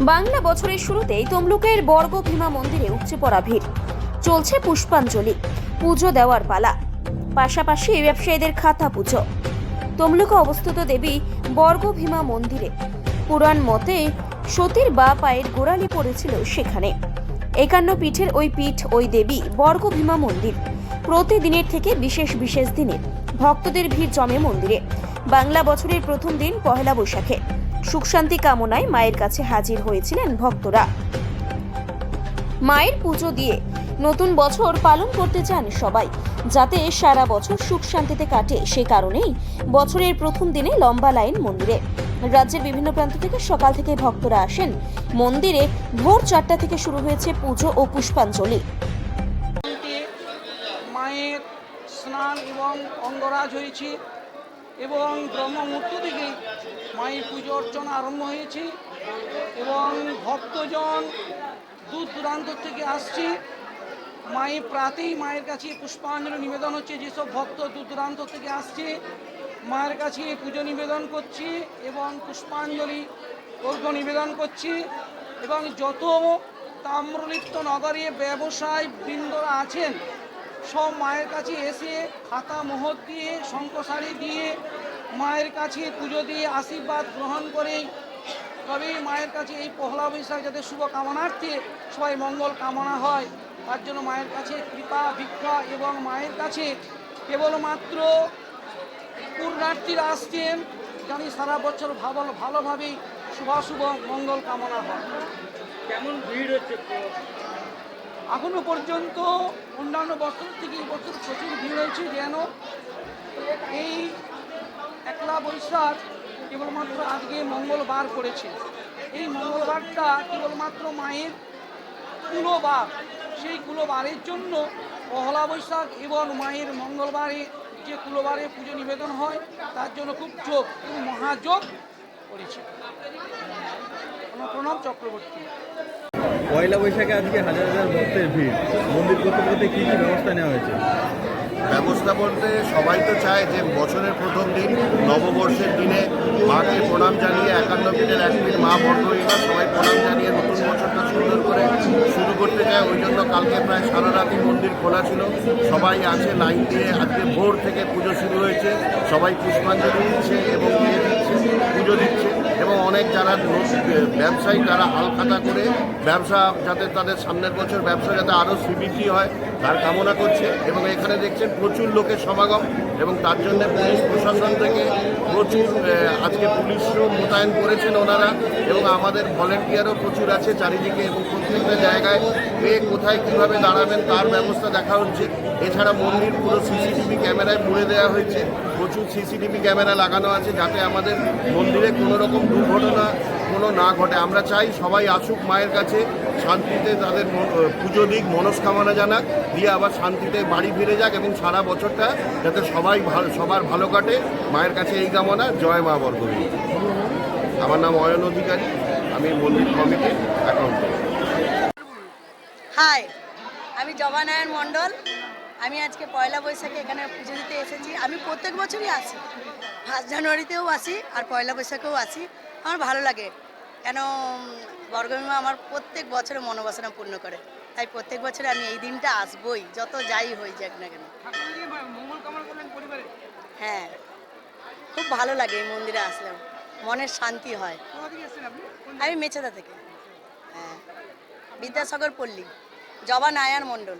বাংলা বছরের শুরুতেই তমলুকের বর্গ ভীমা মন্দিরে উপচে পড়া ভিড়। চলছে পুষ্পাঞ্জলি, পুজো দেওয়ার পালা। পাশাপাশি ব্যবসায়ীদের খাতা পুজো। তমলুকে অবস্থিত দেবী বর্গ ভীমা মন্দিরে। পুরাণ মতে সতীর বা পায়ের গোড়ালি পড়েছিল সেখানে। একান্ন পীঠের ওই পীঠ ওই দেবী বর্গ ভীমা মন্দির। প্রতিদিনের থেকে বিশেষ বিশেষ দিনে ভক্তদের ভিড় জমে মন্দিরে। বাংলা বছরের প্রথম দিন পহেলা বৈশাখে। সুখ শান্তি কামনায় মায়ের কাছে হাজির হয়েছিলেন ভক্তরা। মায়ের পুজো দিয়ে নতুন বছর পালন করতে চান সবাই, যাতে সারা বছর সুখ শান্তিতে কাটে। সে কারণেই বছরের প্রথম দিনে লম্বা লাইন মন্দিরে। রাজ্যের বিভিন্ন প্রান্ত থেকে সকাল থেকে ভক্তরা আসেন। মন্দিরে ভোর চারটা থেকে শুরু হয়েছে পুজো ও পুষ্পাঞ্জলি। মায়ের স্নান এবং অঙ্গরাজ হয়েছে এবং ব্রহ্মমূর্ত থেকে মায়ের পুজো অর্চনা আরম্ভ হয়েছে এবং ভক্তজন দূর দূরান্ত থেকে আসছে। মায়ের প্রাতেই মায়ের কাছে পুষ্পাঞ্জলি নিবেদন হচ্ছে, যেসব ভক্ত দূর দূরান্ত থেকে আসছে, মায়ের কাছে পুজো নিবেদন করছে এবং পুষ্পাঞ্জলি অর্ঘ্য নিবেদন করছে এবং যত তাম্রলিপ্ত নগরে ব্যবসায় বৃন্দরা আছেন, সব মায়ের কাছে এসে খাতা মোহর দিয়ে শঙ্কশাড়ি দিয়ে মায়ের কাছে পুজো দিয়ে আশীর্বাদ গ্রহণ করে তবেই মায়ের কাছে এই পহলা বৈশাখ যাতে শুভ কামনার্থে সবাই মঙ্গল কামনা হয় তার জন্য মায়ের কাছে কৃপা ভিক্ষা এবং মায়ের কাছে কেবলমাত্র পূর্ণার্থীরা আসছেন জানি সারা বছর ভালো ভালোভাবেই শুভাশুভ মঙ্গল কামনা হয়। কেমন ভিড় হচ্ছে এখনও পর্যন্ত অন্যান্য বছর থেকে এই বছর প্রচুর ভিড় হয়েছে যেন এই একলা বৈশাখ কেবলমাত্র আজকে মঙ্গলবার করেছে। এই মঙ্গলবারটা কেবলমাত্র মায়ের কুলোবার। সেই কুলোবারের জন্য পহলা বৈশাখ এবং মায়ের মঙ্গলবারে যে কুলোবারে পুজো নিবেদন হয়, তার জন্য খুব যোগ মহাযোগ করেছে। প্রণব চক্রবর্তী। পয়লা বৈশাখে আজকে হাজার হাজার ভক্তের ভিড়। মন্দির কর্তৃপক্ষতে কী কী ব্যবস্থা নেওয়া হয়েছে? ব্যবস্থা বলতে সবাই তো চায় যে বছরের প্রথম দিন, নববর্ষের দিনে মাকে প্রণাম জানিয়ে একান্ন দিনের এক দিন মা বর্ণহীনা সবাই প্রণাম জানিয়ে নতুন বছরটা সুন্দর করে শুরু করতে চায়। ওই জন্য কালকে প্রায় সারা রাতই মন্দির খোলা ছিল। সবাই আছে, লাইন দিয়ে আজকে ভোর থেকে পুজো শুরু হয়েছে। সবাই পুষ্পাঞ্জলি দিচ্ছে এবং পুজো দিচ্ছে। অনেক যারা ব্যবসায়ী তারা হালখাতা করে ব্যবসা যাতে তাদের সামনের বছর ব্যবসা যাতে আরও শ্রীবৃদ্ধি হয়, তার কামনা করছে। এবং এখানে দেখছেন প্রচুর লোকের সমাগম এবং তার জন্য পুলিশ প্রশাসন থেকে প্রচুর আজকে পুলিশও মোতায়েন করেছেন ওনারা এবং আমাদের ভলেন্টিয়ারও প্রচুর আছে চারিদিকে এবং প্রত্যেকটা জায়গায় কে কোথায় কীভাবে দাঁড়াবেন তার ব্যবস্থা দেখা হচ্ছে। এছাড়া মন্দির পুরো সিসিটিভি ক্যামেরায় মুড়ে দেওয়া হয়েছে। প্রচুর সিসিটিভি ক্যামেরা লাগানো আছে যাতে আমাদের মন্দিরে কোনো রকম দুর্ঘটনা কোনো না ঘটে। আমরা চাই সবাই আসুক মায়ের কাছে, শান্তিতে তাদের পুজো দিক, মনস্কামনা জানাক, দিয়ে আবার শান্তিতে বাড়ি ফিরে যাক এবং সারা বছরটা যাতে সবাই ভালো, সবার ভালো কাটে। মায়ের কাছে এই কামনা। জয় মা বরগবী আমার নাম অয়ন অধিকারী। আমি মন্দির কমিটির অ্যাকাউন্ট হাই, আমি জবানায়ন মণ্ডল। আমি আজকে পয়লা বৈশাখে এখানে পুজো দিতে এসেছি। আমি প্রত্যেক বছরই আসি। ফার্স্ট জানুয়ারিতেও আসি আর পয়লা বৈশাখেও আসি। আমার ভালো লাগে। কেন বর্গমীমা আমার প্রত্যেক বছরে মনোবাসনা পূর্ণ করে। তাই প্রত্যেক বছরে আমি এই দিনটা আসবই যত যাই হয়ে যাক না কেন। হ্যাঁ। খুব ভালো লাগে এই মন্দিরে আসলেও। মনের শান্তি হয়। আমি মেছেদা থেকে। হ্যাঁ। বিদ্যাসাগর পল্লী। জবা নায়ার মণ্ডল।